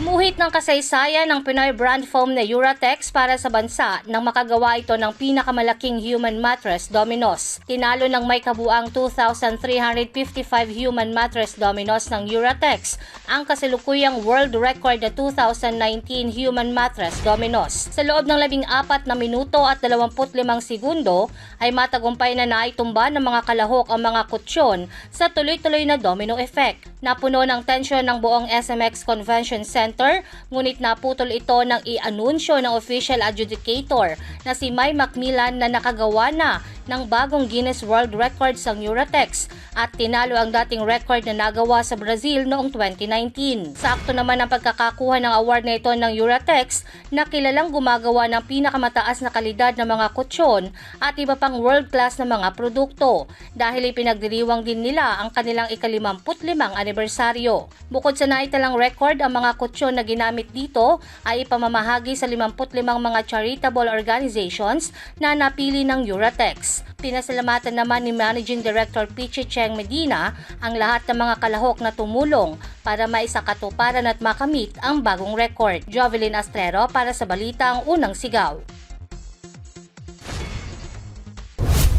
Gumuhit ng kasaysayan ng Pinoy brand foam na Uratex para sa bansa nang makagawa ito ng pinakamalaking human mattress Dominos. Tinalo ng may kabuang 2,355 human mattress Dominos ng Uratex ang kasalukuyang world record na 2019 human mattress Dominos. Sa loob ng 14 na minuto at 25 segundo ay matagumpay na naitumba ng mga kalahok ang mga kutsyon sa tuloy-tuloy na domino effect. Napuno ng tensyon ng buong SMX Convention Center, ngunit naputol ito ng i-anunsyo ng official adjudicator na si May Macmillan na nakagawa na ng bagong Guinness World Records ang Uratex at tinalo ang dating record na nagawa sa Brazil noong 2019. Sakto naman ang pagkakakuha ng award na ito ng Uratex na kilalang gumagawa ng pinakamataas na kalidad ng mga kutsyon at iba pang world-class na mga produkto dahil ipinagdiriwang din nila ang kanilang ikalimamputlimang anibersaryo. Bukod sa naitalang record, ang mga kutsyon na ginamit dito ay ipamamahagi sa 55 mga charitable organizations na napili ng Uratex. Pinasalamatan naman ni Managing Director Pichi Cheng Medina ang lahat ng mga kalahok na tumulong para maisakatuparan at makamit ang bagong record. Jovelyn Astrero para sa Balita ang Unang Sigaw.